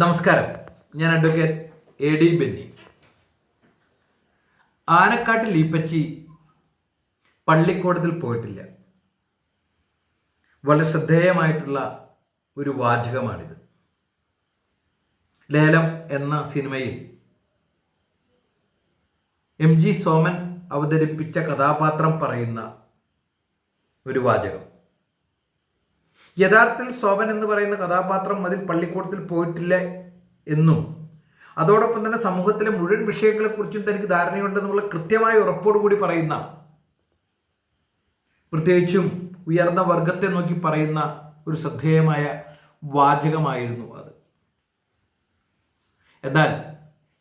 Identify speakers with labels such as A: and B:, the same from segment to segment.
A: നമസ്കാരം. ഞാൻ advocate A D Benny. Anakkattil ഈപ്പച്ചി പള്ളിക്കൂടത്തിൽ പോയിട്ടില്ല. വളരെ ശ്രദ്ധേയമായിട്ടുള്ള ഒരു വാചകമാണിത്. ലേലം എന്ന സിനിമയിൽ എം ജി സോമൻ അവതരിപ്പിച്ച കഥാപാത്രം പറയുന്ന ഒരു വാചകം. യഥാർത്ഥത്തിൽ ശോഭൻ എന്ന് പറയുന്ന കഥാപാത്രം അതിൽ പള്ളിക്കൂടത്തിൽ പോയിട്ടില്ല എന്നും. അതോടൊപ്പം തന്നെ സമൂഹത്തിലെ മുഴുവൻ വിഷയങ്ങളെക്കുറിച്ചും തനിക്ക് ധാരണയുണ്ടെന്നുള്ള കൃത്യമായ ഉറപ്പോടുകൂടി പറയുന്ന പ്രത്യേകിച്ചും ഉയർന്ന വർഗത്തെ നോക്കി പറയുന്ന ഒരു ശ്രദ്ധേയമായ വാചകമായിരുന്നു അത്. എന്നാൽ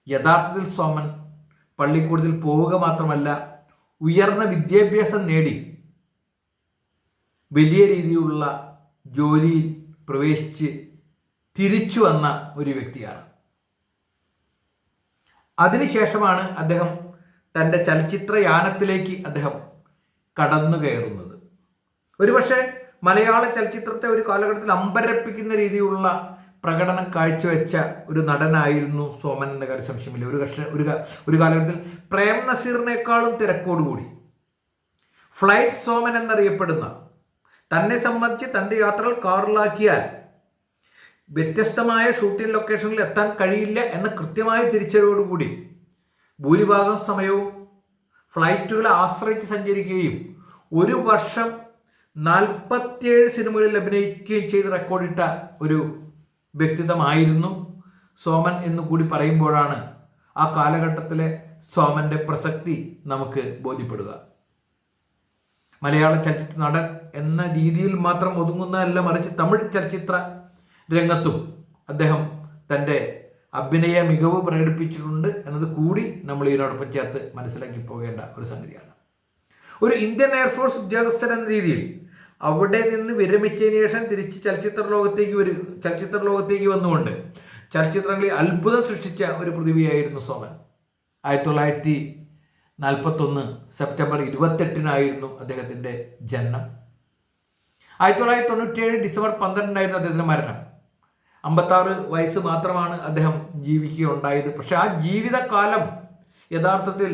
A: യഥാർത്ഥത്തിൽ സോമൻ പള്ളിക്കൂടത്തിൽ പോവുക മാത്രമല്ല ഉയർന്ന വിദ്യാഭ്യാസം നേടി വലിയ രീതിയിലുള്ള ജോലിയിൽ പ്രവേശിച്ച് തിരിച്ചു വന്ന ഒരു വ്യക്തിയാണ്. അതിനുശേഷമാണ് അദ്ദേഹം തന്റെ ചലച്ചിത്ര യാനത്തിലേക്ക് അദ്ദേഹം കടന്നു കയറുന്നത്. ഒരുപക്ഷെ മലയാള ചലച്ചിത്രത്തെ ഒരു കാലഘട്ടത്തിൽ അമ്പരപ്പിക്കുന്ന രീതിയിലുള്ള പ്രകടനം കാഴ്ചവെച്ച ഒരു നടനായിരുന്നു സോമൻ എന്ന കാര്യം സംശയമില്ല. ഒരു കക്ഷ ഒരു ഒരു കാലഘട്ടത്തിൽ പ്രേം നസീറിനേക്കാളും തിരക്കോടുകൂടി. ഫ്ലൈറ്റ് സോമൻ എന്നറിയപ്പെടുന്ന തന്നെ സംബന്ധിച്ച് തന്റെ യാത്രകൾ കാറിലാക്കിയാൽ വ്യത്യസ്തമായ ഷൂട്ടിംഗ് ലൊക്കേഷനിൽ എത്താൻ കഴിയില്ല എന്ന കൃത്യമായ തിരിച്ചറിവോടുകൂടി ഭൂരിഭാഗം സമയവും ഫ്ലൈറ്റുകളെ ആശ്രയിച്ച് സഞ്ചരിക്കുകയും ഒരു വർഷം നാൽപ്പത്തിയേഴ് സിനിമകളിൽ അഭിനയിക്കുകയും ചെയ്ത് റെക്കോർഡിട്ട ഒരു വ്യക്തിത്വമായിരുന്നു സോമൻ എന്ന് കൂടി പറയുമ്പോഴാണ് ആ കാലഘട്ടത്തിലെ സോമന്റെ പ്രസക്തി നമുക്ക് ബോധ്യപ്പെടുക. മലയാള ചലച്ചിത്ര നടൻ എന്ന രീതിയിൽ മാത്രം ഒതുങ്ങുന്നതല്ല മറിച്ച് തമിഴ് ചലച്ചിത്ര രംഗത്തും അദ്ദേഹം തന്റെ അഭിനയ മികവ് പ്രകടിപ്പിച്ചിട്ടുണ്ട് എന്നത് കൂടി നമ്മൾ ഇതിനോടൊപ്പം ചേർത്ത് മനസ്സിലാക്കി പോകേണ്ട ഒരു സംഗതിയാണ്. ഒരു ഇന്ത്യൻ എയർഫോഴ്സ് ഉദ്യോഗസ്ഥൻ എന്ന രീതിയിൽ അവിടെ നിന്ന് വിരമിച്ചതിന് ശേഷം തിരിച്ച് ചലച്ചിത്ര ലോകത്തേക്ക് വരും ചലച്ചിത്ര ലോകത്തേക്ക് വന്നുകൊണ്ട് ചലച്ചിത്രങ്ങളിൽ അത്ഭുതം സൃഷ്ടിച്ച ഒരു പ്രതിഭയായിരുന്നു സോമൻ. ആയിരത്തി തൊള്ളായിരത്തി നാൽപ്പത്തൊന്ന് സെപ്റ്റംബർ ഇരുപത്തെട്ടിനായിരുന്നു അദ്ദേഹത്തിന്റെ ജനനം. ആയിരത്തി തൊള്ളായിരത്തി തൊണ്ണൂറ്റിയേഴ് ഡിസംബർ പന്ത്രണ്ടിനായിരുന്നു അദ്ദേഹത്തിന്റെ മരണം. അമ്പത്താറ് വയസ്സ് മാത്രമാണ് അദ്ദേഹം ജീവിക്കുകയുണ്ടായത്. പക്ഷെ ആ ജീവിതകാലം യഥാർത്ഥത്തിൽ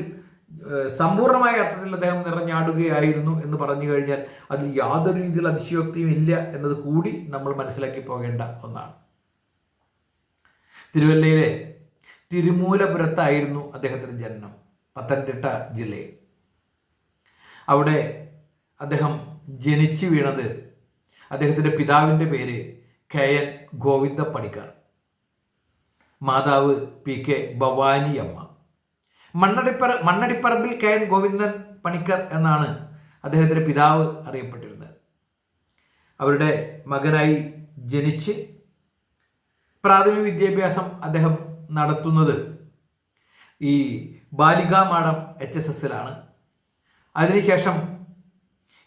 A: സമ്പൂർണമായ അർത്ഥത്തിൽ അദ്ദേഹം നിറഞ്ഞാടുകയായിരുന്നു എന്ന് പറഞ്ഞു കഴിഞ്ഞാൽ അതിൽ യാതൊരു രീതിയിൽ അതിശയോക്തിയും ഇല്ല എന്നത് കൂടി നമ്മൾ മനസ്സിലാക്കി പോകേണ്ട ഒന്നാണ്. തിരുവല്ലയിലെ തിരുമൂലപുരത്തായിരുന്നു അദ്ദേഹത്തിന്റെ ജനനം. പത്തനംതിട്ട ജില്ലയിൽ അവിടെ അദ്ദേഹം ജനിച്ചു വീണത് അദ്ദേഹത്തിന്റെ പിതാവിന്റെ പേര് കെ എൻ ഗോവിന്ദ പണിക്കർ മാതാവ് പി കെ ഭവാനി അമ്മ മണ്ണടിപ്പറ മണ്ണടിപ്പറമ്പിൽ കെ എൻ ഗോവിന്ദൻ പണിക്കർ എന്നാണ് അദ്ദേഹത്തിന്റെ പിതാവ് അറിയപ്പെട്ടിരുന്നത്. അവരുടെ മകനായി ജനിച്ച് പ്രാഥമിക വിദ്യാഭ്യാസം അദ്ദേഹം നടത്തുന്നത് ഈ ബാലികാമാടം എച്ച് എസ് എസിലാണ് അതിനുശേഷം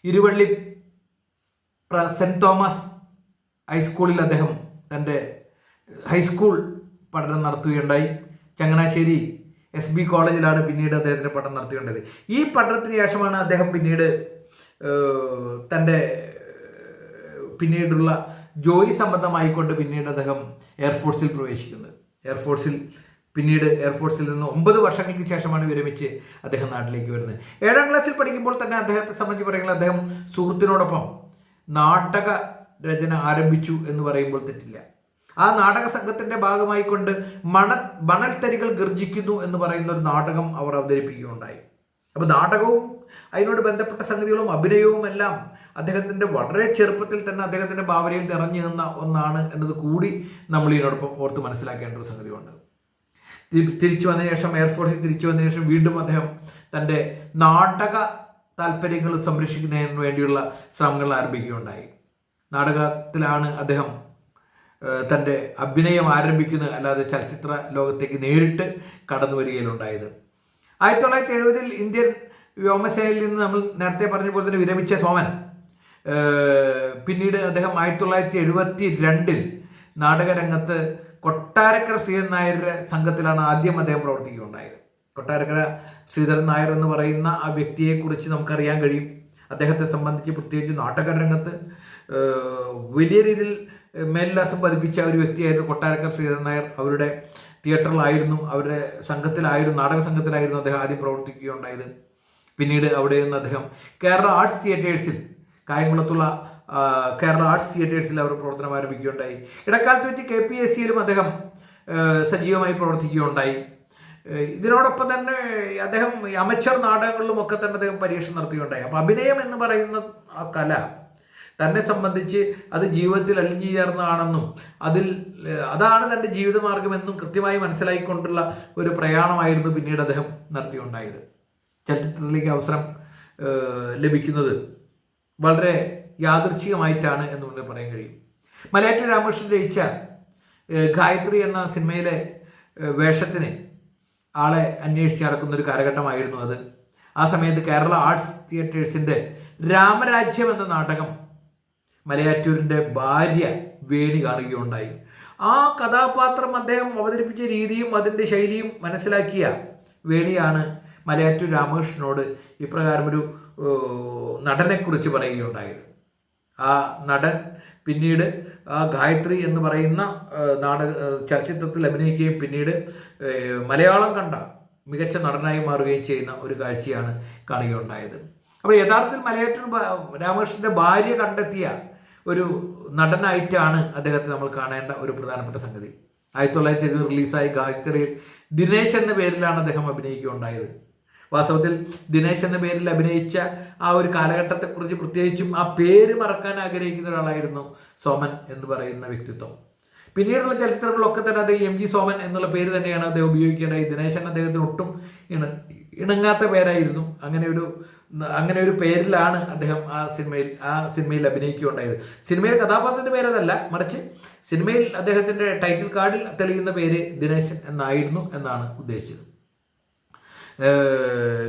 A: ഇരുവള്ളി സെന്റ് തോമസ് ഹൈസ്കൂളിൽ അദ്ദേഹം തന്റെ ഹൈസ്കൂൾ പഠനം നടത്തുകയുണ്ടായി. ചങ്ങനാശ്ശേരി എസ് ബി കോളേജിലാണ് പിന്നീട് അദ്ദേഹത്തിന്റെ പഠനം നടത്തുകയുണ്ടായത് ഈ പഠനത്തിന് ശേഷമാണ് അദ്ദേഹം പിന്നീട് തന്റെ പിന്നീടുള്ള ജോലി സംബന്ധമായിക്കൊണ്ട് പിന്നീട് അദ്ദേഹം എയർഫോഴ്സിൽ പ്രവേശിക്കുന്നത്. എയർഫോഴ്സിൽ പിന്നീട് എയർഫോഴ്സിൽ നിന്ന് ഒമ്പത് വർഷങ്ങൾക്ക് ശേഷമാണ് വിരമിച്ച് അദ്ദേഹം നാട്ടിലേക്ക് വരുന്നത്. ഏഴാം ക്ലാസ്സിൽ പഠിക്കുമ്പോൾ തന്നെ അദ്ദേഹത്തെ സംബന്ധിച്ച് പറയുന്നത് അദ്ദേഹം സുഹൃത്തിനോടൊപ്പം നാടക രചന ആരംഭിച്ചു എന്ന് പറയുമ്പോൾ തെറ്റില്ല. ആ നാടക സംഘത്തിന്റെ ഭാഗമായിക്കൊണ്ട് മണൽ മണൽത്തരികൾ ഗർജിക്കുന്നു എന്ന് പറയുന്ന ഒരു നാടകം അവർ അവതരിപ്പിക്കുകയുണ്ടായി. അപ്പോൾ നാടകവും അതിനോട് ബന്ധപ്പെട്ട സംഗതികളും അഭിനയവും എല്ലാം അദ്ദേഹത്തിന്റെ വളരെ ചെറുപ്പത്തിൽ തന്നെ അദ്ദേഹത്തിന്റെ ഭാവനയിൽ നിറഞ്ഞു നിന്ന ഒന്നാണ് എന്നത് കൂടി നമ്മൾ ഇതിനോടൊപ്പം ഓർത്ത് മനസ്സിലാക്കേണ്ട ഒരു സംഗതിയുണ്ട്. തിരിച്ചു വന്നതിന് ശേഷം എയർഫോഴ്സിൽ തിരിച്ചു വന്നതിന് ശേഷം വീണ്ടും അദ്ദേഹം തന്റെ നാടക താല്പര്യങ്ങൾ സംരക്ഷിക്കുന്നതിന് വേണ്ടിയുള്ള ശ്രമങ്ങൾ ആരംഭിക്കുകയുണ്ടായി. നാടകത്തിലാണ് അദ്ദേഹം തന്റെ അഭിനയം ആരംഭിക്കുന്നത് അല്ലാതെ ചലച്ചിത്ര ലോകത്തേക്ക് നേരിട്ട് കടന്നു വരികയിലുണ്ടായത്. ആയിരത്തി തൊള്ളായിരത്തി എഴുപതിൽ ഇന്ത്യൻ വ്യോമസേനയിൽ നിന്ന് നമ്മൾ നേരത്തെ പറഞ്ഞ പോലെ തന്നെ വിരമിച്ച സോമൻ പിന്നീട് അദ്ദേഹം ആയിരത്തി തൊള്ളായിരത്തി എഴുപത്തി രണ്ടിൽ നാടകരംഗത്ത് കൊട്ടാരക്കര ശ്രീധരൻ നായരുടെ സംഘത്തിലാണ് ആദ്യം അദ്ദേഹം പ്രവർത്തിക്കുകയുണ്ടായത്. കൊട്ടാരക്കര ശ്രീധരൻ നായർ എന്ന് പറയുന്ന ആ വ്യക്തിയെക്കുറിച്ച് നമുക്കറിയാൻ കഴിയും. അദ്ദേഹത്തെ സംബന്ധിച്ച് പ്രത്യേകിച്ച് നാടക രംഗത്ത് വലിയ രീതിയിൽ മേൽവിലാസം പതിപ്പിച്ച ഒരു വ്യക്തിയായിരുന്നു കൊട്ടാരക്കര ശ്രീധരൻ നായർ. അവരുടെ തിയേറ്ററിലായിരുന്നു അവരുടെ സംഘത്തിലായിരുന്നു നാടക സംഘത്തിലായിരുന്നു അദ്ദേഹം ആദ്യം പ്രവർത്തിക്കുകയുണ്ടായത്. പിന്നീട് അവിടെ നിന്ന് അദ്ദേഹം കേരള ആർട്സ് തിയേറ്റേഴ്സിൽ കായംകുളത്തുള്ള കേരള ആർട്സ് തിയേറ്റേഴ്സിൽ അവർ പ്രവർത്തനം ആരംഭിക്കുകയുണ്ടായി. ഇടക്കാലത്ത് വെച്ച് കെ പി എസ് സിയിലും അദ്ദേഹം സജീവമായി പ്രവർത്തിക്കുകയുണ്ടായി. ഇതിനോടൊപ്പം തന്നെ അദ്ദേഹം അമച്ചർ നാടകങ്ങളിലും ഒക്കെ തന്നെ അദ്ദേഹം പരീക്ഷണം നടത്തുകയുണ്ടായി. അപ്പോൾ അഭിനയം എന്ന് പറയുന്ന ആ കല തന്നെ സംബന്ധിച്ച് അത് ജീവിതത്തിൽ അലിഞ്ഞു ചേർന്നതാണെന്നും അതിൽ അതാണ് തന്റെ ജീവിതമാർഗമെന്നും കൃത്യമായി മനസ്സിലാക്കിക്കൊണ്ടുള്ള ഒരു പ്രയാണമായിരുന്നു പിന്നീട് അദ്ദേഹം നടത്തിയുണ്ടായത്. ചലച്ചിത്രത്തിലേക്ക് അവസരം ലഭിക്കുന്നത് വളരെ യാദൃച്ഛികമായിട്ടാണ് എന്ന് നമുക്ക് പറയാൻ കഴിയും. മലയാറ്റൂർ രാമകൃഷ്ണൻ രചിച്ച ഗായത്രി എന്ന സിനിമയിലെ വേഷത്തിന് ആളെ അന്വേഷിച്ച് നടക്കുന്ന ഒരു കാലഘട്ടമായിരുന്നു അത്. ആ സമയത്ത് കേരള ആർട്സ് തിയേറ്റേഴ്സിന്റെ രാമരാജ്യം എന്ന നാടകം മലയാറ്റൂരിന്റെ ഭാര്യ വേണി കാണുകയുണ്ടായി. ആ കഥാപാത്രം അദ്ദേഹം അവതരിപ്പിച്ച രീതിയും അതിന്റെ ശൈലിയും മനസ്സിലാക്കിയ വേണിയാണ് മലയാറ്റൂർ രാമകൃഷ്ണനോട് ഇപ്രകാരം ഒരു ഏഹ്, നടനെക്കുറിച്ച് പറയുകയുണ്ടായത്. ആ നടൻ പിന്നീട് ഗായത്രി എന്ന് പറയുന്ന നാടക ചലച്ചിത്രത്തിൽ അഭിനയിക്കുകയും പിന്നീട് മലയാളം കണ്ട മികച്ച നടനായി മാറുകയും ചെയ്യുന്ന ഒരു കാഴ്ചയാണ് കാണുകയുണ്ടായത്. അപ്പോൾ യഥാർത്ഥത്തിൽ മലയാറ്റൂർ രാമകൃഷ്ണന്റെ ഭാര്യ കണ്ടെത്തിയ ഒരു നടനായിട്ടാണ് അദ്ദേഹത്തെ നമ്മൾ കാണേണ്ട ഒരു പ്രധാനപ്പെട്ട സംഗതി. ആയിരത്തി തൊള്ളായിരത്തി എഴുപത് റിലീസായി ഗായത്രിയിൽ ദിനേശ് എന്ന പേരിലാണ് അദ്ദേഹം അഭിനയിക്കുകയുണ്ടായത്. വാസ്തവത്തിൽ ദിനേശ് എന്ന പേരിൽ അഭിനയിച്ച ആ ഒരു കാലഘട്ടത്തെക്കുറിച്ച് പ്രത്യേകിച്ചും ആ പേര് മറക്കാൻ ആഗ്രഹിക്കുന്ന ഒരാളായിരുന്നു സോമൻ എന്ന് പറയുന്ന വ്യക്തിത്വം. പിന്നീടുള്ള ചലച്ചിത്രങ്ങളൊക്കെ തന്നെ അദ്ദേഹം എം ജി സോമൻ എന്നുള്ള പേര് തന്നെയാണ് അദ്ദേഹം ഉപയോഗിക്കേണ്ടത്. ദിനേശൻ അദ്ദേഹത്തിന് ഒട്ടും ഇണ ഇണങ്ങാത്ത പേരായിരുന്നു. അങ്ങനെ ഒരു അങ്ങനെ ഒരു പേരിലാണ് അദ്ദേഹം ആ സിനിമയിൽ ആ സിനിമയിൽ അഭിനയിക്കുകയുണ്ടായത്. സിനിമയിൽ കഥാപാത്രത്തിന്റെ പേരതല്ല മറിച്ച് സിനിമയിൽ അദ്ദേഹത്തിന്റെ ടൈറ്റിൽ കാർഡിൽ തെളിയുന്ന പേര് ദിനേശൻ എന്നായിരുന്നു എന്നാണ് ഉദ്ദേശിച്ചത്.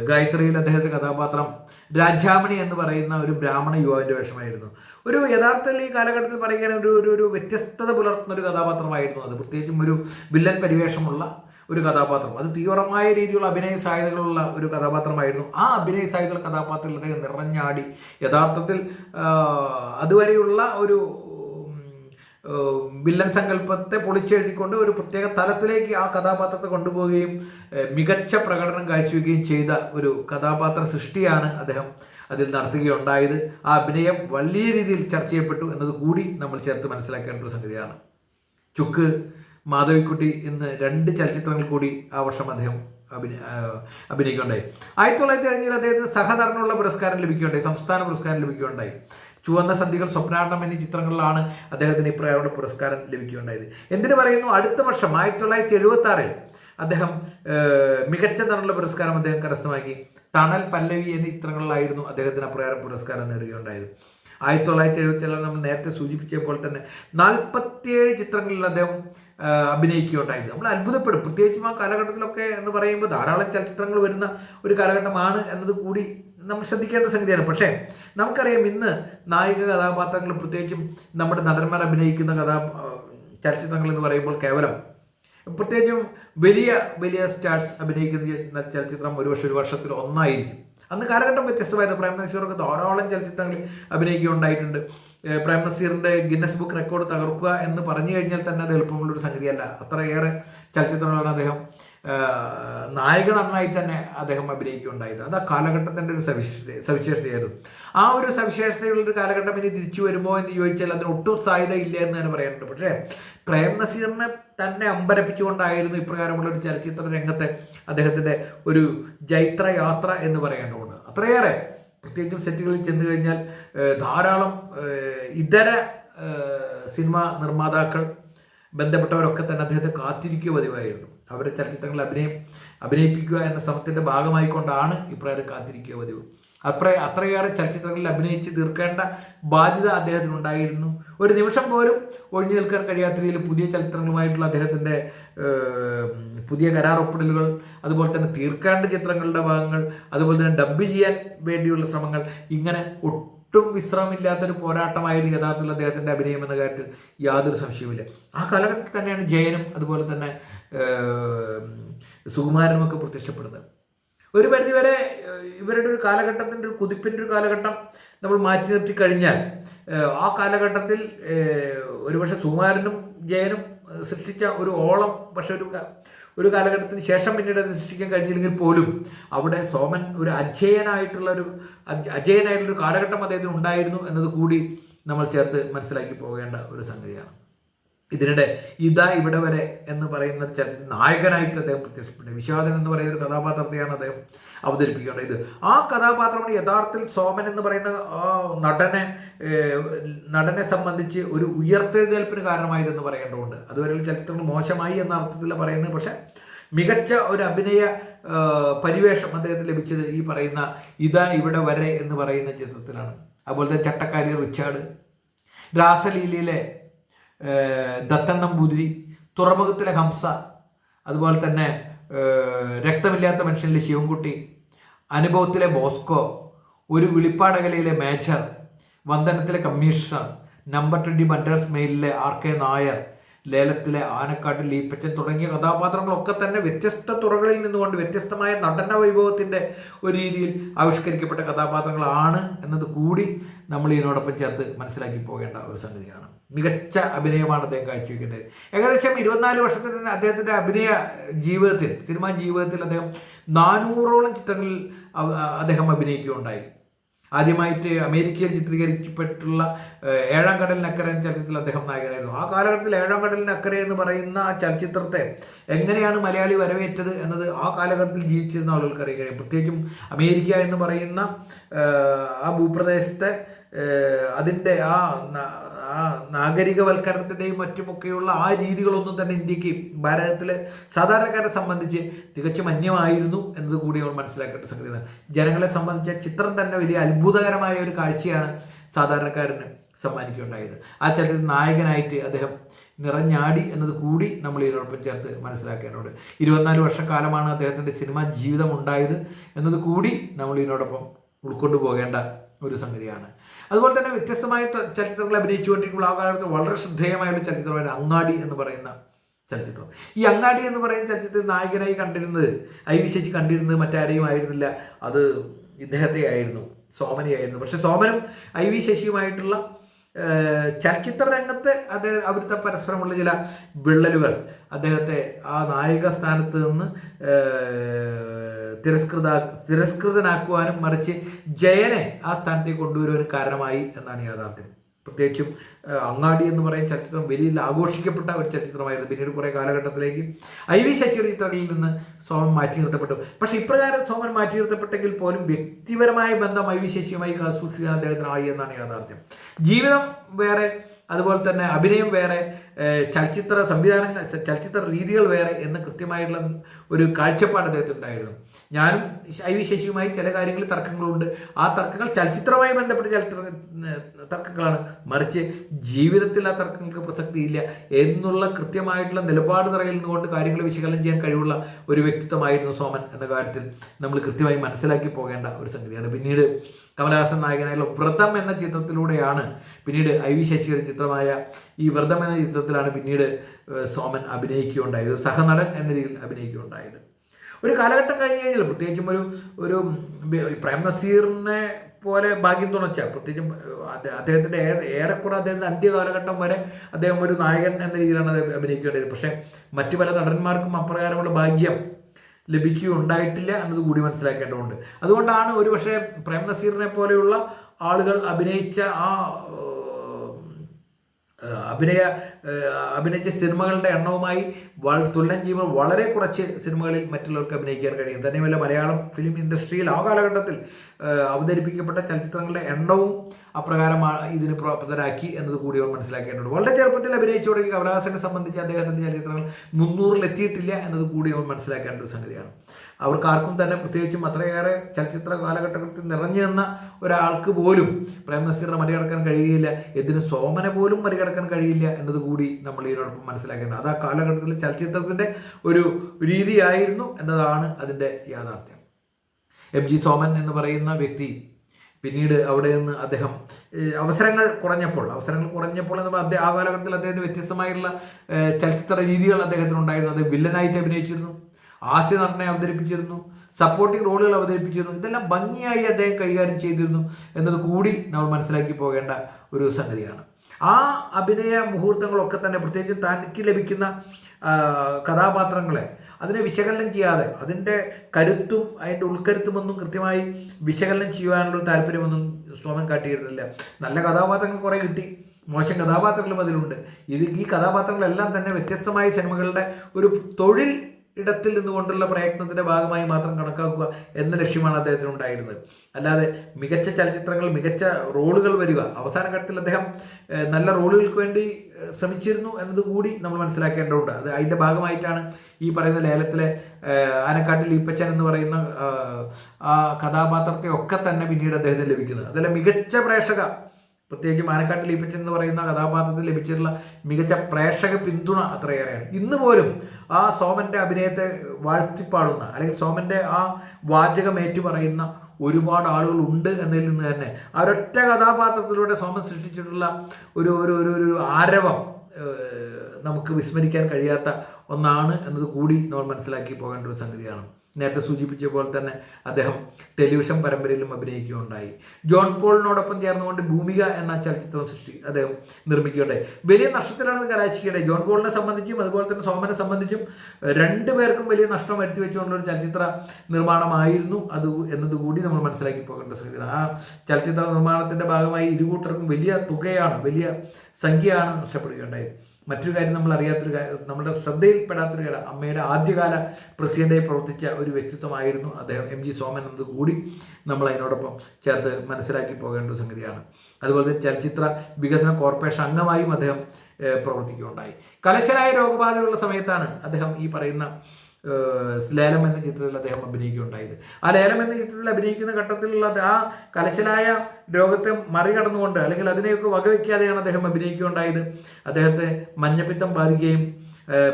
A: ഗായത്രിയിൽ അദ്ദേഹത്തിന്റെ കഥാപാത്രം രാജാമണി എന്ന് പറയുന്ന ഒരു ബ്രാഹ്മണ യുവാവിന്റെ വേഷമായിരുന്നു. ഒരു യഥാർത്ഥത്തിൽ ഈ കാലഘട്ടത്തിൽ പറയുകയാണെങ്കിൽ ഒരു ഒരു വ്യത്യസ്തത പുലർത്തുന്ന ഒരു കഥാപാത്രമായിരുന്നു അത്. പ്രത്യേകിച്ചും ഒരു വില്ലൻ പരിവേഷമുള്ള ഒരു കഥാപാത്രം. അത് തീവ്രമായ രീതിയിലുള്ള അഭിനയ സാധ്യതകളുള്ള ഒരു കഥാപാത്രമായിരുന്നു. ആ അഭിനയ സാധ്യതകൾ കഥാപാത്രത്തിൽ അദ്ദേഹം നിറഞ്ഞാടി. യഥാർത്ഥത്തിൽ അതുവരെയുള്ള ഒരു വില്ലൻ സങ്കല്പത്തെ പൊളിച്ചെഴുതിക്കൊണ്ട് ഒരു പ്രത്യേക തലത്തിലേക്ക് ആ കഥാപാത്രത്തെ കൊണ്ടുപോവുകയും മികച്ച പ്രകടനം കാഴ്ചവെക്കുകയും ചെയ്ത ഒരു കഥാപാത്ര സൃഷ്ടിയാണ് അദ്ദേഹം അതിൽ നടത്തുകയുണ്ടായത്. ആ അഭിനയം വലിയ രീതിയിൽ ചർച്ച ചെയ്യപ്പെട്ടു എന്നത് കൂടി നമ്മൾ ചേർത്ത് മനസ്സിലാക്കേണ്ട ഒരു സംഗതിയാണ്. ചുക്ക് മാധവിക്കുട്ടി എന്ന് രണ്ട് ചലച്ചിത്രങ്ങൾ കൂടി ആ വർഷം അദ്ദേഹം അഭിനയ അഭിനയിക്കുകയുണ്ടായി. ആയിരത്തി തൊള്ളായിരത്തി അഞ്ചിൽ അദ്ദേഹത്തിന് സഹനടനുള്ള പുരസ്കാരം ലഭിക്കുകയുണ്ടായി സംസ്ഥാന പുരസ്കാരം ലഭിക്കുകയുണ്ടായി. ചുവന്ന സന്ധികൾ സ്വപ്നാടനം എന്നീ ചിത്രങ്ങളിലാണ് അദ്ദേഹത്തിന് ഇപ്രകാരമുള്ള പുരസ്കാരം ലഭിക്കുകയുണ്ടായത്. എന്തിനു പറയുന്നു അടുത്ത വർഷം ആയിരത്തി തൊള്ളായിരത്തി എഴുപത്തി ആറിൽ അദ്ദേഹം മികച്ച നടനുള്ള പുരസ്കാരം അദ്ദേഹം കരസ്ഥമാക്കി. തണൽ പല്ലവി എന്നീ ചിത്രങ്ങളിലായിരുന്നു അദ്ദേഹത്തിന് അപ്രകാരം പുരസ്കാരം നേടുകയുണ്ടായത്. ആയിരത്തി തൊള്ളായിരത്തി എഴുപത്തി ഏഴിൽ നമ്മൾ നേരത്തെ സൂചിപ്പിച്ചപ്പോൾ തന്നെ നാൽപ്പത്തിയേഴ് ചിത്രങ്ങളിൽ അദ്ദേഹം അഭിനയിക്കുകയുണ്ടായത്. നമ്മൾ അത്ഭുതപ്പെടും. പ്രത്യേകിച്ചും ആ കാലഘട്ടത്തിലൊക്കെ എന്ന് പറയുമ്പോൾ ധാരാളം ചലച്ചിത്രങ്ങൾ വരുന്ന ഒരു കാലഘട്ടമാണ് എന്നത് കൂടി നമ്മൾ ശ്രദ്ധിക്കേണ്ട സംഗതിയാണ്. പക്ഷേ നമുക്കറിയാം ഇന്ന് നായിക കഥാപാത്രങ്ങൾ പ്രത്യേകിച്ചും നമ്മുടെ നടന്മാർ അഭിനയിക്കുന്ന കഥാ ചലച്ചിത്രങ്ങൾ എന്ന് പറയുമ്പോൾ കേവലം പ്രത്യേകിച്ചും വലിയ വലിയ സ്റ്റാർസ് അഭിനയിക്കുന്ന ചലച്ചിത്രം ഒരുപക്ഷെ ഒരു വർഷത്തിൽ ഒന്നായിരിക്കും. അന്ന് കാലഘട്ടം വ്യത്യസ്തമായിരുന്നു. പ്രേം നസീറൊക്കെ ധാരാളം ചലച്ചിത്രങ്ങളിൽ അഭിനയിക്കുകയുണ്ടായിട്ടുണ്ട്. പ്രേം നസീറിന്റെ ഗിന്നസ് ബുക്ക് റെക്കോർഡ് തകർക്കുക എന്ന് പറഞ്ഞു കഴിഞ്ഞാൽ തന്നെ അത് എളുപ്പമുള്ളൊരു സംഗതിയല്ല. അത്രയേറെ ചലച്ചിത്രങ്ങളാണ് അദ്ദേഹം നായക നടനായി തന്നെ അദ്ദേഹം അഭിനയിക്കുകയുണ്ടായത്. അത് ആ കാലഘട്ടത്തിന്റെ ഒരു സവിശേഷ സവിശേഷതയായിരുന്നു. ആ ഒരു സവിശേഷതയുള്ള ഒരു കാലഘട്ടം ഇനി തിരിച്ചു വരുമോ എന്ന് ചോദിച്ചാൽ അതിന് ഒട്ടും സാധ്യത ഇല്ല എന്ന് തന്നെ പറയാനുണ്ട്. പക്ഷേ പ്രേം നസീറിനെ തന്നെ അമ്പരപ്പിച്ചുകൊണ്ടായിരുന്നു ഇപ്രകാരമുള്ള ഒരു ചലച്ചിത്ര രംഗത്തെ അദ്ദേഹത്തിന്റെ ഒരു ജൈത്രയാത്ര എന്ന് പറയേണ്ടതുണ്ട് അത്രയേറെ പ്രത്യേകിച്ചും സെറ്റുകളിൽ ചെന്ന് കഴിഞ്ഞാൽ ധാരാളം ഇതര സിനിമാ നിർമ്മാതാക്കൾ ബന്ധപ്പെട്ടവരൊക്കെ തന്നെ അദ്ദേഹത്തെ കാത്തിരിക്കുക പതിവായിരുന്നു. അവരെ ചലച്ചിത്രങ്ങളിൽ അഭിനയം അഭിനയിപ്പിക്കുക എന്ന ശ്രമത്തിന്റെ ഭാഗമായിക്കൊണ്ടാണ് ഇപ്രകാരം കാത്തിരിക്കുക പതിവ്. അത്ര അത്രയേറെ ചലച്ചിത്രങ്ങളിൽ അഭിനയിച്ച് തീർക്കേണ്ട ബാധ്യത അദ്ദേഹത്തിനുണ്ടായിരുന്നു ഒരു നിമിഷം പോലും ഒഴിഞ്ഞു നിൽക്കാൻ കഴിയാത്ത രീതിയിൽ പുതിയ ചലച്ചിത്രങ്ങളുമായിട്ടുള്ള അദ്ദേഹത്തിന്റെ പുതിയ കരാർ ഒപ്പിടലുകൾ അതുപോലെ തന്നെ തീർക്കേണ്ട ചിത്രങ്ങളുടെ ഭാഗങ്ങൾ അതുപോലെ തന്നെ ഡബ് ചെയ്യാൻ വേണ്ടിയുള്ള ശ്രമങ്ങൾ ഇങ്ങനെ ഒട്ടും വിശ്രമമില്ലാത്തൊരു പോരാട്ടമായിരുന്നു യഥാർത്ഥത്തിൽ അദ്ദേഹത്തിന്റെ അഭിനയം എന്ന കാര്യത്തിൽ യാതൊരു സംശയവുമില്ല. ആ കാലഘട്ടത്തിൽ തന്നെയാണ് ജയനും അതുപോലെ തന്നെ സുകുമാരനുമൊക്കെ പ്രത്യക്ഷപ്പെടുന്നത്. ഒരു പരിധിവരെ ഇവരുടെ ഒരു കാലഘട്ടത്തിന്റെ ഒരു കുതിപ്പിന്റെ ഒരു കാലഘട്ടം നമ്മൾ മാറ്റി നിർത്തി കഴിഞ്ഞാൽ ആ കാലഘട്ടത്തിൽ ഒരുപക്ഷെ സുകുമാരനും ജയനും സൃഷ്ടിച്ച ഒരു ഓളം പക്ഷെ ഒരു ഒരു കാലഘട്ടത്തിന് ശേഷം പിന്നീട് അത് സൃഷ്ടിക്കാൻ കഴിഞ്ഞില്ലെങ്കിൽ പോലും അവിടെ സോമൻ ഒരു അജയനായിട്ടുള്ള ഒരു അജ- ഒരു കാലഘട്ടം അദ്ദേഹത്തിന് ഉണ്ടായിരുന്നു എന്നത് കൂടി നമ്മൾ ചേർത്ത് മനസ്സിലാക്കി പോകേണ്ട ഒരു സംഗതിയാണ്. ഇതിനിടെ ഇതാ ഇവിടെ വരെ എന്ന് പറയുന്ന ചലച്ചിത്ര നായകനായിട്ട് അദ്ദേഹം പ്രത്യക്ഷപ്പെട്ടു. വിശ്വാദൻ എന്ന് പറയുന്ന ഒരു കഥാപാത്രത്തെയാണ് അദ്ദേഹം അവതരിപ്പിക്കേണ്ടത് ഇത് ആ കഥാപാത്രമാണ് യഥാർത്ഥത്തിൽ സോമൻ എന്ന് പറയുന്ന നടനെ നടനെ സംബന്ധിച്ച് ഒരു ഉയർത്തെഴുന്നേൽപ്പിന് കാരണമായതെന്ന് പറയേണ്ടതുണ്ട്. അതുവരെ ചലച്ചിത്രങ്ങൾ മോശമായി എന്ന അർത്ഥത്തിൽ പറയുന്നത്. പക്ഷെ മികച്ച ഒരു അഭിനയ പരിവേഷം അദ്ദേഹത്തിന് ലഭിച്ചത് ഈ പറയുന്ന ഇതാ ഇവിടെ വരെ എന്ന് പറയുന്ന ചിത്രത്തിലാണ്. അതുപോലെ തന്നെ ചട്ടക്കാരി റിച്ചാർഡ് രാസലീലയിലെ ദത്തൻ നമ്പൂതിരി തുറമുഖത്തിലെ ഹംസ അതുപോലെ തന്നെ രക്തമില്ലാത്ത മനുഷ്യനിലെ ശിവൻകുട്ടി അനുഭവത്തിലെ ബോസ്കോ ഒരു വിളിപ്പാടകലയിലെ മേജർ വന്ദനത്തിലെ കമ്മീഷണർ നമ്പർ ട്വന്റി മദ്രാസ് മെയിലിലെ ആർ കെ നായർ ലേലത്തിലെ ആനക്കാട്ടിൽ ഈപ്പച്ചൻ തുടങ്ങിയ കഥാപാത്രങ്ങളൊക്കെ തന്നെ വ്യത്യസ്ത തുറകളിൽ നിന്നുകൊണ്ട് വ്യത്യസ്തമായ നടന വൈഭവത്തിന്റെ ഒരു രീതിയിൽ ആവിഷ്കരിക്കപ്പെട്ട കഥാപാത്രങ്ങളാണ് എന്നത് കൂടി നമ്മൾ ഇതിനോടൊപ്പം ചേർത്ത് മനസ്സിലാക്കി പോകേണ്ട ഒരു സംഗതിയാണ്. മികച്ച അഭിനയമാണ് അദ്ദേഹം കാഴ്ചവെക്കുന്നത്. ഏകദേശം ഇരുപത്തിനാല് വർഷത്തിൽ തന്നെ അദ്ദേഹത്തിന്റെ അഭിനയ ജീവിതത്തിൽ സിനിമാ ജീവിതത്തിൽ അദ്ദേഹം നാനൂറോളം ചിത്രങ്ങളിൽ അദ്ദേഹം അഭിനയിക്കുകയുണ്ടായി. ആദ്യമായിട്ട് അമേരിക്കയിൽ ചിത്രീകരിക്കപ്പെട്ടുള്ള ഏഴാം കടലിനക്കരെ എന്ന ചലച്ചിത്രത്തിൽ അദ്ദേഹം നായകനായിരുന്നു. ആ കാലഘട്ടത്തിൽ ഏഴാം കടലിനക്കരെ എന്ന് പറയുന്ന ആ ചലച്ചിത്രത്തെ എങ്ങനെയാണ് മലയാളി വരവേറ്റത് എന്നത് ആ കാലഘട്ടത്തിൽ ജീവിച്ചിരുന്ന ആളുകൾക്ക് അറിയാൻ കഴിയും പ്രത്യേകിച്ചും അമേരിക്ക എന്ന് പറയുന്ന ആ ഭൂപ്രദേശത്തെ അതിന്റെ ആ നാഗരികവൽക്കരണത്തിന്റെയും മറ്റുമൊക്കെയുള്ള ആ രീതികളൊന്നും തന്നെ ഇന്ത്യയ്ക്ക് ഭാരതത്തിലെ സാധാരണക്കാരെ സംബന്ധിച്ച് തികച്ചും അന്യമായിരുന്നു എന്നത് കൂടി നമ്മൾ മനസ്സിലാക്കേണ്ട സംഗതിയാണ്. ജനങ്ങളെ സംബന്ധിച്ച ചിത്രം തന്നെ വലിയ അത്ഭുതകരമായ ഒരു കാഴ്ചയാണ് സാധാരണക്കാരന് സമ്മാനിക്കുകയുണ്ടായത്. ആ ചലച്ചിത്ര നായകനായിട്ട് അദ്ദേഹം നിറഞ്ഞാടി എന്നത് കൂടി നമ്മൾ ഇതിനോടൊപ്പം ചേർത്ത് മനസ്സിലാക്കേണ്ടതുണ്ട്. ഇരുപത്തിനാല് വർഷക്കാലമാണ് അദ്ദേഹത്തിന്റെ സിനിമാ ജീവിതം ഉണ്ടായത് എന്നത് കൂടി നമ്മൾ ഇതിനോടൊപ്പം ഉൾക്കൊണ്ടു പോകേണ്ട ഒരു സംഗതിയാണ്. അതുപോലെ തന്നെ വ്യത്യസ്തമായ ചലച്ചിത്രങ്ങൾ അഭിനയിച്ചുകൊണ്ടിരിക്കുമ്പോൾ ആ കാലത്ത് വളരെ ശ്രദ്ധേയമായ ഒരു ചലച്ചിത്രമാണ് അങ്ങാടി എന്ന് പറയുന്ന ചലച്ചിത്രം. ഈ അങ്ങാടി എന്ന് പറയുന്ന ചലച്ചിത്രത്തിൽ നായകനായി കണ്ടിരുന്നത് ഐ വി ശശി കണ്ടിരുന്നത് മറ്റാരെയും ആയിരുന്നില്ല. അത് ഇദ്ദേഹത്തെ ആയിരുന്നു സോമനെയായിരുന്നു. പക്ഷെ സോമനും ഐ വി ശശിയുമായിട്ടുള്ള ചലച്ചിത്ര രംഗത്ത് അദ്ദേഹം അവിടുത്തെ പരസ്പരമുള്ള ചില വിള്ളലുകൾ അദ്ദേഹത്തെ ആ നായക സ്ഥാനത്ത് നിന്ന് തിരസ്കൃത തിരസ്കൃതനാക്കുവാനും മറിച്ച് ജയനെ ആ സ്ഥാനത്തേക്ക് കൊണ്ടുവരുവാനും കാരണമായി എന്നാണ് യാഥാർത്ഥ്യം. പ്രത്യേകിച്ചും അങ്ങാടി എന്ന് പറയുന്ന ചലച്ചിത്രം വലിയ ആഘോഷിക്കപ്പെട്ട ഒരു ചലച്ചിത്രമായിരുന്നു പിന്നീട് കുറേ കാലഘട്ടത്തിലേക്ക് ഐ വി ശശിയുടെ ചിത്രങ്ങളിൽ നിന്ന് സോമൻ മാറ്റി നിർത്തപ്പെട്ടു. പക്ഷേ ഇപ്രകാരം സോമൻ മാറ്റി നിർത്തപ്പെട്ടെങ്കിൽ പോലും വ്യക്തിപരമായ ബന്ധം ഐ വി ശശിയുമായി സൂക്ഷിക്കാൻ അദ്ദേഹത്തിനായി എന്നാണ് യാഥാർത്ഥ്യം. ജീവിതം വേറെ അതുപോലെ തന്നെ അഭിനയം വേറെ ചലച്ചിത്ര സംവിധാനങ്ങൾ ചലച്ചിത്ര രീതികൾ വേറെ എന്ന് കൃത്യമായിട്ടുള്ള ഒരു കാഴ്ചപ്പാട് അദ്ദേഹത്തിനുണ്ടായിരുന്നു. ഞാനും ഐ വി ശശിയുമായി ചില കാര്യങ്ങളിൽ തർക്കങ്ങളുണ്ട്. ആ തർക്കങ്ങൾ ചലച്ചിത്രവുമായി ബന്ധപ്പെട്ട ചലച്ചിത്ര തർക്കങ്ങളാണ്. മറിച്ച് ജീവിതത്തിൽ ആ തർക്കങ്ങൾക്ക് പ്രസക്തിയില്ല എന്നുള്ള കൃത്യമായിട്ടുള്ള നിലപാട് നിറയിൽ നിന്നുകൊണ്ട് കാര്യങ്ങൾ വിശകലനം ചെയ്യാൻ കഴിവുള്ള ഒരു വ്യക്തിത്വമായിരുന്നു സോമൻ എന്ന കാര്യത്തിൽ നമ്മൾ കൃത്യമായി മനസ്സിലാക്കി പോകേണ്ട ഒരു സംഗതിയാണ്. പിന്നീട് കമലഹാസൻ നായകനായുള്ള വ്രതം എന്ന ചിത്രത്തിലൂടെയാണ് പിന്നീട് ഐ വി ശശിയുടെ ചിത്രമായ ഈ വ്രതം എന്ന ചിത്രത്തിലാണ് പിന്നീട് സോമൻ അഭിനയിക്കുകയുണ്ടായത്. സഹനടൻ എന്ന രീതിയിൽ അഭിനയിക്കുകയുണ്ടായത്. ഒരു കാലഘട്ടം കഴിഞ്ഞ് കഴിഞ്ഞാൽ പ്രത്യേകിച്ചും ഒരു ഒരു പ്രേം നസീറിനെ പോലെ ഭാഗ്യം തുണച്ച. പ്രത്യേകിച്ചും അദ്ദേ- അദ്ദേഹത്തിന്റെ ഏറെ ഏറെക്കുറെ അദ്ദേഹത്തിന്റെ അന്ത്യകാലഘട്ടം വരെ അദ്ദേഹം ഒരു നായകൻ എന്ന രീതിയിലാണ് അഭിനയിക്കേണ്ടത്. പക്ഷേ മറ്റു പല നടന്മാർക്കും അപ്രകാരമുള്ള ഭാഗ്യം ലഭിക്കുകയുണ്ടായിട്ടില്ല എന്നത് കൂടി മനസ്സിലാക്കേണ്ടതുണ്ട്. അതുകൊണ്ടാണ് ഒരു പക്ഷേ പ്രേം നസീറിനെ പോലെയുള്ള ആളുകൾ അഭിനയിച്ച ആ അഭിനയ അഭിനയിച്ച സിനിമകളുടെ എണ്ണവുമായി തുല്യം ചെയ്യുമ്പോൾ വളരെ കുറച്ച് സിനിമകളിൽ മറ്റുള്ളവർക്ക് അഭിനയിക്കാൻ കഴിയും. തന്നെയുമല്ല മലയാളം ഫിലിം ഇൻഡസ്ട്രിയിൽ ആ കാലഘട്ടത്തിൽ അവതരിപ്പിക്കപ്പെട്ട ചലച്ചിത്രങ്ങളുടെ എണ്ണവും അപ്രകാരമാണ് ഇതിന് പ്രാപ്തരാക്കി എന്നത് കൂടി അവർ മനസ്സിലാക്കേണ്ടതുണ്ട്. വളരെ ചെറുപ്പത്തിൽ അഭിനയിച്ചു തുടങ്ങി. കമലഹാസനെ സംബന്ധിച്ച് അദ്ദേഹത്തിന്റെ ചരിത്രങ്ങൾ മുന്നൂറിലെത്തിയിട്ടില്ല എന്നത് കൂടി അവർ മനസ്സിലാക്കേണ്ട ഒരു സംഗതിയാണ്. അവർക്കാർക്കും തന്നെ പ്രത്യേകിച്ചും അത്രയേറെ ചലച്ചിത്ര കാലഘട്ടത്തിൽ നിറഞ്ഞു നിന്ന ഒരാൾക്ക് പോലും പ്രേംനസീറിനെ മറികടക്കാൻ കഴിയില്ല എന്തിന് സോമനെ പോലും മറികടക്കാൻ കഴിയില്ല എന്നത് കൂടി നമ്മൾ ഇതിനോടൊപ്പം മനസ്സിലാക്കേണ്ടത്. അത് ആ കാലഘട്ടത്തിൽ ചലച്ചിത്രത്തിന്റെ ഒരു രീതിയായിരുന്നു എന്നതാണ് അതിന്റെ യാഥാർത്ഥ്യം. എം ജി സോമൻ എന്ന് പറയുന്ന വ്യക്തി പിന്നീട് അവിടെ നിന്ന് അദ്ദേഹം അവസരങ്ങൾ കുറഞ്ഞപ്പോൾ അവസരങ്ങൾ കുറഞ്ഞപ്പോൾ എന്ന് പറഞ്ഞാൽ ആ കാലഘട്ടത്തിൽ അദ്ദേഹത്തിന് വ്യത്യസ്തമായിട്ടുള്ള ചലച്ചിത്ര രീതികൾ അദ്ദേഹത്തിന് ഉണ്ടായിരുന്നു. അത് വില്ലനായിട്ട് അഭിനയിച്ചിരുന്നു. ഹാസ്യ നടനെ അവതരിപ്പിച്ചിരുന്നു. സപ്പോർട്ടിംഗ് റോളുകൾ അവതരിപ്പിച്ചിരുന്നു. ഇതെല്ലാം ഭംഗിയായി അദ്ദേഹം കൈകാര്യം ചെയ്തിരുന്നു എന്നത് കൂടി നമ്മൾ മനസ്സിലാക്കി പോകേണ്ട ഒരു സംഗതിയാണ്. ആ അഭിനയ മുഹൂർത്തങ്ങളൊക്കെ തന്നെ പ്രത്യേകിച്ച് തനിക്ക് ലഭിക്കുന്ന കഥാപാത്രങ്ങളെ അതിനെ വിശകലനം ചെയ്യാതെ അതിന്റെ കരുത്തും അതിന്റെ ഉൾക്കരുത്തുമൊന്നും കൃത്യമായി വിശകലനം ചെയ്യുവാനുള്ള താല്പര്യമൊന്നും സോമൻ കാട്ടിയിരുന്നില്ല. നല്ല കഥാപാത്രങ്ങൾ കുറേ കിട്ടി. മോശം കഥാപാത്രങ്ങളും അതിലുണ്ട്. ഇത് ഈ കഥാപാത്രങ്ങളെല്ലാം തന്നെ വ്യത്യസ്തമായ സിനിമകളുടെ ഒരു തൊഴിൽ ഇടത്തിൽ നിന്നുകൊണ്ടുള്ള പ്രയത്നത്തിന്റെ ഭാഗമായി മാത്രം കണക്കാക്കുക എന്ന ലക്ഷ്യമാണ് അദ്ദേഹത്തിന് ഉണ്ടായിരുന്നത്. അല്ലാതെ മികച്ച ചലച്ചിത്രങ്ങൾ മികച്ച റോളുകൾ വരിക അവസാന ഘട്ടത്തിൽ അദ്ദേഹം നല്ല റോളുകൾക്ക് വേണ്ടി ശ്രമിച്ചിരുന്നു എന്നത് കൂടി നമ്മൾ മനസ്സിലാക്കേണ്ടതുണ്ട്. അത് അതിന്റെ ഭാഗമായിട്ടാണ് ഈ പറയുന്ന ലേലത്തിലെ ആനക്കാട്ടിൽ ഈപ്പച്ചൻ എന്ന് പറയുന്ന ആ കഥാപാത്രത്തെ ഒക്കെ തന്നെ പിന്നീട് അദ്ദേഹത്തിന് ലഭിക്കുന്നത്. അതല്ല മികച്ച പ്രേക്ഷക പ്രത്യേകിച്ച് മാനക്കാട്ട് ഈപ്പച്ചൻ എന്ന് പറയുന്ന കഥാപാത്രത്തിൽ ലഭിച്ചിട്ടുള്ള മികച്ച പ്രേക്ഷക പിന്തുണ അത്രയേറെയാണ്. ഇന്ന് പോലും ആ സോമന്റെ അഭിനയത്തെ വാഴ്ത്തിപ്പാടുന്ന അല്ലെങ്കിൽ സോമന്റെ ആ വാചകം ഏറ്റു പറയുന്ന ഒരുപാട് ആളുകൾ ഉണ്ട് എന്നതിൽ നിന്ന് തന്നെ അവരൊറ്റ കഥാപാത്രത്തിലൂടെ സോമൻ സൃഷ്ടിച്ചിട്ടുള്ള ഒരു ഒരു ഒരു ഒരു ആരവം നമുക്ക് വിസ്മരിക്കാൻ കഴിയാത്ത ഒന്നാണ് എന്നത് കൂടി നമ്മൾ മനസ്സിലാക്കി പോകേണ്ട ഒരു സംഗതിയാണ്. നേരത്തെ സൂചിപ്പിച്ച പോലെ തന്നെ അദ്ദേഹം ടെലിവിഷൻ പരമ്പരയിലും അഭിനയിക്കുകയുണ്ടായി. ജോൺ പോളിനോടൊപ്പം ചേർന്നുകൊണ്ട് ഭൂമിക എന്ന ചലച്ചിത്രം സൃഷ്ടി അദ്ദേഹം നിർമ്മിക്കുകയുണ്ടായി. വലിയ നഷ്ടത്തിലാണ് ഇത് ജോൺ പോളിനെ സംബന്ധിച്ചും അതുപോലെ തന്നെ സോമനെ സംബന്ധിച്ചും രണ്ടു പേർക്കും വലിയ നഷ്ടം വരുത്തി വെച്ചുകൊണ്ട് ഒരു ചലച്ചിത്ര നിർമ്മാണമായിരുന്നു അത് എന്നതുകൂടി നമ്മൾ മനസ്സിലാക്കി പോകേണ്ട സംഗതിയാണ് ആ ചലച്ചിത്ര നിർമ്മാണത്തിന്റെ ഭാഗമായി ഇരുകൂട്ടർക്കും വലിയ തുകയാണ് വലിയ സംഖ്യയാണ് നഷ്ടപ്പെടുകയുണ്ടായത്. മറ്റൊരു കാര്യം നമ്മൾ അറിയാത്തൊരു കാര്യം നമ്മുടെ ശ്രദ്ധയിൽപ്പെടാത്തൊരു കാര്യം അമ്മയുടെ ആദ്യകാല പ്രസിഡന്റായി പ്രവർത്തിച്ച ഒരു വ്യക്തിത്വമായിരുന്നു അദ്ദേഹം. എം ജി സോമൻ എന്നത് കൂടി നമ്മൾ അതിനോടൊപ്പം ചേർത്ത് മനസ്സിലാക്കി പോകേണ്ട ഒരു സംഗതിയാണ്. അതുപോലെ തന്നെ ചലച്ചിത്ര വികസന കോർപ്പറേഷൻ അംഗമായും അദ്ദേഹം പ്രവർത്തിക്കുകയുണ്ടായി. കലശലായ രോഗബാധയുള്ള സമയത്താണ് അദ്ദേഹം ഈ പറയുന്ന ലേലം എന്ന ചിത്രത്തിൽ അദ്ദേഹം അഭിനയിക്കുകയുണ്ടായത്. ആ ലേലം എന്ന ചിത്രത്തിൽ അഭിനയിക്കുന്ന ഘട്ടത്തിലുള്ള ആ കലശലായ രോഗത്തെ മറികടന്നുകൊണ്ട് അല്ലെങ്കിൽ അതിനെയൊക്കെ വകവയ്ക്കാതെയാണ് അദ്ദേഹം അഭിനയിക്കുകയുണ്ടായത്. അദ്ദേഹത്തെ മഞ്ഞപ്പിത്തം ബാധിക്കുകയും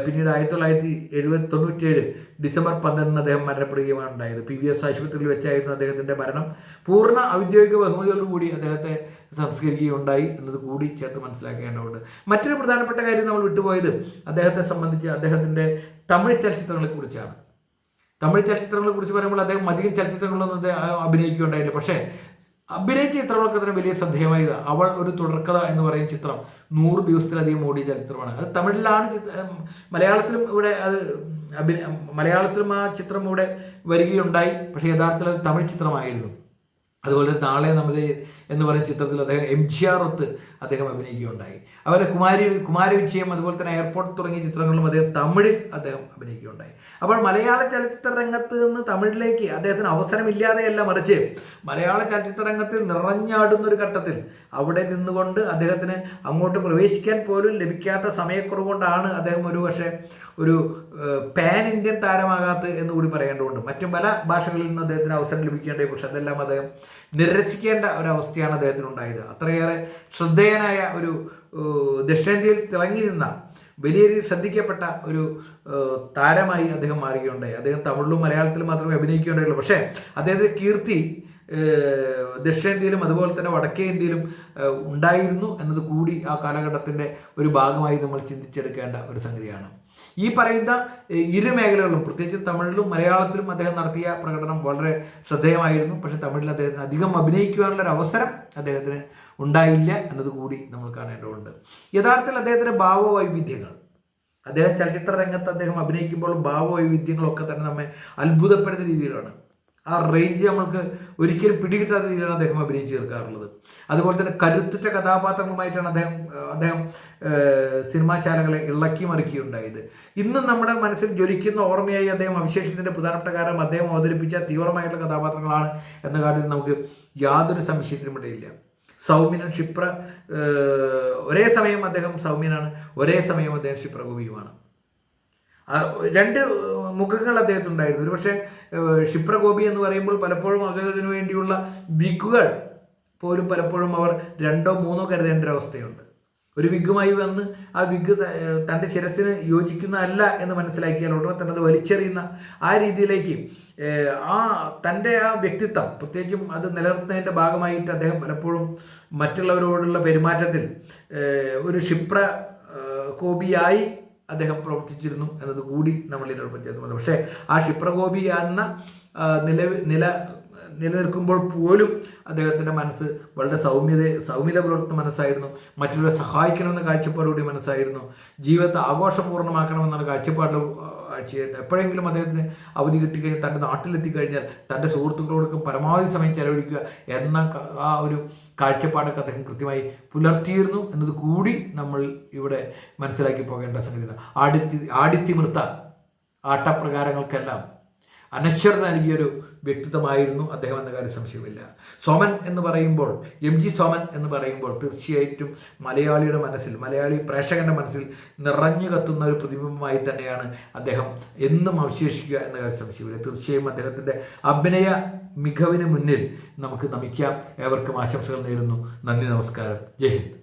A: പിന്നീട് ആയിരത്തി തൊള്ളായിരത്തി എഴുപത്തി തൊണ്ണൂറ്റേഴ് ഡിസംബർ പന്ത്രണ്ടിന് അദ്ദേഹം മരണപ്പെടുകയുമാണ് ഉണ്ടായത്. പി വി എസ് ആശുപത്രിയിൽ വെച്ചായിരുന്നു അദ്ദേഹത്തിന്റെ മരണം. പൂർണ ഔദ്യോഗിക ബഹുമതിയോടുകൂടി അദ്ദേഹത്തെ സംസ്കരിക്കുകയുണ്ടായി എന്നത് കൂടി ചേർത്ത് മനസ്സിലാക്കേണ്ടതുണ്ട്. മറ്റൊരു പ്രധാനപ്പെട്ട കാര്യം നമ്മൾ വിട്ടുപോയത് അദ്ദേഹത്തെ സംബന്ധിച്ച് അദ്ദേഹത്തിന്റെ തമിഴ് ചലച്ചിത്രങ്ങളെ കുറിച്ചാണ്. തമിഴ് ചലച്ചിത്രങ്ങളെ കുറിച്ച് പറയുമ്പോൾ അദ്ദേഹം അധികം ചലച്ചിത്രങ്ങളൊന്നും അദ്ദേഹം അഭിനയിക്കുകയുണ്ടായില്ല പക്ഷേ അഭിനയിച്ച ചിത്രങ്ങളൊക്കെ തന്നെ വലിയ ശ്രദ്ധേയമായത് അവൾ ഒരു തുടർക്കഥ എന്ന് പറയുന്ന ചിത്രം നൂറ് ദിവസത്തിലധികം ഓടിയ ചലച്ചിത്രമാണ്. അത് തമിഴിലാണ് മലയാളത്തിലും ഇവിടെ അത് അഭിന മലയാളത്തിലും ആ ചിത്രം ഇവിടെ വരികയുണ്ടായി. പക്ഷേ യഥാർത്ഥത്തിൽ അത് തമിഴ് ചിത്രമായിരുന്നു. അതുപോലെ നാളെ നമ്മുടെ എന്ന് പറയുന്ന ചിത്രത്തിൽ അദ്ദേഹം എം ജി ആർ ഒത്ത് അദ്ദേഹം അഭിനയിക്കുകയുണ്ടായി. അതുപോലെ കുമാരി കുമാരവിജയം അതുപോലെ തന്നെ എയർപോർട്ട് തുടങ്ങിയ ചിത്രങ്ങളിലും അദ്ദേഹം തമിഴിൽ അദ്ദേഹം അഭിനയിക്കുകയുണ്ടായി. അപ്പോൾ മലയാള ചലച്ചിത്ര രംഗത്ത് നിന്ന് തമിഴിലേക്ക് അദ്ദേഹത്തിന് അവസരമില്ലാതെയല്ല മറിച്ച് മലയാള ചലച്ചിത്ര രംഗത്തിൽ നിറഞ്ഞാടുന്ന ഒരു ഘട്ടത്തിൽ അവിടെ നിന്നുകൊണ്ട് അദ്ദേഹത്തിന് അങ്ങോട്ട് പ്രവേശിക്കാൻ പോലും ലഭിക്കാത്ത സമയക്കുറവ് കൊണ്ടാണ് അദ്ദേഹം ഒരു പക്ഷേ ഒരു പാൻ ഇന്ത്യൻ താരമാകാത്ത എന്ന് കൂടി പറയേണ്ടതുണ്ട്. മറ്റു പല ഭാഷകളിൽ നിന്ന് അദ്ദേഹത്തിന് അവസരം ലഭിക്കേണ്ടത് പക്ഷെ അതെല്ലാം അദ്ദേഹം നിരസിക്കേണ്ട ഒരവസ്ഥയാണ് അദ്ദേഹത്തിന് ഉണ്ടായത് അത്രയേറെ ശ്രദ്ധേയനായ ഒരു ദക്ഷിണേന്ത്യയിൽ തിളങ്ങി നിന്ന വലിയ രീതിയിൽ ശ്രദ്ധിക്കപ്പെട്ട ഒരു താരമായി അദ്ദേഹം മാറുകയുണ്ടായി. അദ്ദേഹം തമിഴിലും മലയാളത്തിലും മാത്രമേ അഭിനയിക്കുകയുണ്ടായുള്ളൂ. പക്ഷേ അദ്ദേഹത്തിന്റെ കീർത്തി ദക്ഷിണേന്ത്യയിലും അതുപോലെ തന്നെ വടക്കേ ഇന്ത്യയിലും ഉണ്ടായിരുന്നു എന്നത് കൂടി ആ കാലഘട്ടത്തിന്റെ ഒരു ഭാഗമായി നമ്മൾ ചിന്തിച്ചെടുക്കേണ്ട ഒരു സംഗതിയാണ്. ഈ പറയുന്ന ഇരു മേഖലകളിലും പ്രത്യേകിച്ച് തമിഴിലും മലയാളത്തിലും അദ്ദേഹം നടത്തിയ പ്രകടനം വളരെ ശ്രദ്ധേയമായിരുന്നു. പക്ഷേ തമിഴിൽ അദ്ദേഹത്തിന് അധികം അഭിനയിക്കുവാനുള്ള ഒരു അവസരം അദ്ദേഹത്തിന് ഉണ്ടായില്ല എന്നത് കൂടി നമ്മൾ കാണേണ്ടതുണ്ട്. യഥാർത്ഥത്തിൽ അദ്ദേഹത്തിന്റെ ഭാവവൈവിധ്യങ്ങൾ. അദ്ദേഹം ചലച്ചിത്ര രംഗത്ത് അദ്ദേഹം അഭിനയിക്കുമ്പോൾ ഭാവവൈവിധ്യങ്ങളൊക്കെ തന്നെ നമ്മെ അത്ഭുതപ്പെടുന്ന രീതിയിലാണ്. ആ റേഞ്ച് നമ്മൾക്ക് ഒരിക്കലും പിടികിട്ടാത്ത രീതിയിലാണ് അദ്ദേഹം അഭിനയിച്ച് തീർക്കാറുള്ളത്. അതുപോലെ തന്നെ കരുത്തുറ്റ കഥാപാത്രങ്ങളുമായിട്ടാണ് അദ്ദേഹം അദ്ദേഹം സിനിമാശാലകളെ ഇളക്കി മറിക്കുകയുണ്ടായത്. ഇന്നും നമ്മുടെ മനസ്സിൽ ജ്വലിക്കുന്ന ഓർമ്മയായി അദ്ദേഹം അവശേഷിക്കുന്നതിന്റെ പ്രധാനപ്പെട്ട കാരണം അദ്ദേഹം അവതരിപ്പിച്ച തീവ്രമായിട്ടുള്ള കഥാപാത്രങ്ങളാണ് എന്ന കാര്യത്തിൽ നമുക്ക് യാതൊരു സംശയത്തിനും ഇടയില്ല സൗമ്യനും ക്ഷിപ്ര ഒരേ സമയം അദ്ദേഹം സൗമ്യനാണ് ഒരേ സമയം അദ്ദേഹം ക്ഷിപ്രകോപിയുമാണ്. രണ്ട് മുഖങ്ങൾ അദ്ദേഹത്തിന് ഉണ്ടായിരുന്നു ഒരുപക്ഷെ ക്ഷിപ്രകോപി എന്ന് പറയുമ്പോൾ പലപ്പോഴും അദ്ദേഹത്തിന് വേണ്ടിയുള്ള വിഗുകൾ പോലും പലപ്പോഴും അവർ രണ്ടോ മൂന്നോ കരുതേണ്ട ഒരു അവസ്ഥയുണ്ട്. ഒരു വിഗുമായി വന്ന് ആ വിഗ് തന്റെ ശിരസിന് യോജിക്കുന്നതല്ല എന്ന് മനസ്സിലാക്കിയാൽ ഉടനെ തന്നെ അത് വലിച്ചെറിയുന്ന ആ രീതിയിലേക്ക് ആ തന്റെ ആ വ്യക്തിത്വം പ്രത്യേകിച്ചും അത് നിലനിർത്തുന്നതിന്റെ ഭാഗമായിട്ട് അദ്ദേഹം പലപ്പോഴും മറ്റുള്ളവരോടുള്ള പെരുമാറ്റത്തിൽ ഒരു ക്ഷിപ്ര കോപിയായി അദ്ദേഹം പ്രവർത്തിച്ചിരുന്നു എന്നത് കൂടി നമ്മൾ ഇതിനോടൊപ്പം ചേർന്ന് പക്ഷേ ആ ക്ഷിപ്രകോപി എന്ന നില നില നിലനിൽക്കുമ്പോൾ പോലും അദ്ദേഹത്തിന്റെ മനസ്സ് വളരെ സൗമ്യത സൗമ്യത പുലർത്തുന്ന മനസ്സായിരുന്നു. മറ്റുള്ളവരെ സഹായിക്കണമെന്ന കാഴ്ചപ്പാടുകൂടി മനസ്സായിരുന്നു. ജീവിതത്തെ ആഘോഷപൂർണമാക്കണമെന്നുള്ള കാഴ്ചപ്പാട് എപ്പോഴെങ്കിലും അദ്ദേഹത്തിന് അവധി കിട്ടിക്കഴിഞ്ഞാൽ തന്റെ നാട്ടിലെത്തിക്കഴിഞ്ഞാൽ തന്റെ സുഹൃത്തുക്കളോടൊക്കെ പരമാവധി സമയം ചെലവഴിക്കുക എന്ന ആ ഒരു കാഴ്ചപ്പാടൊക്കെ അദ്ദേഹം കൃത്യമായി പുലർത്തിയിരുന്നു എന്നത് കൂടി നമ്മൾ ഇവിടെ മനസ്സിലാക്കി പോകേണ്ട സംഗതിയാണ്. ആടിത്തി ആടിത്തിമൃത്ത ആട്ടപ്രകാരങ്ങൾക്കെല്ലാം അനശ്വര നൽകിയൊരു വ്യക്തിത്വമായിരുന്നു അദ്ദേഹം എന്ന കാര്യം സംശയമില്ല സോമൻ എന്ന് പറയുമ്പോൾ എം ജി സോമൻ എന്ന് പറയുമ്പോൾ തീർച്ചയായിട്ടും മലയാളിയുടെ മനസ്സിൽ മലയാളി പ്രേക്ഷകന്റെ മനസ്സിൽ നിറഞ്ഞു കത്തുന്ന ഒരു പ്രതിബിംബമായി തന്നെയാണ് അദ്ദേഹം എന്നും അവശേഷിക്കുക എന്ന കാര്യം സംശയമില്ല തീർച്ചയായും അദ്ദേഹത്തിന്റെ അഭിനയ മികവിന് മുന്നിൽ നമുക്ക് നമിക്കാം. ഏവർക്കും ആശംസകൾ നേരുന്നു. നന്ദി നമസ്കാരം. ജയ് ഹിന്ദ്.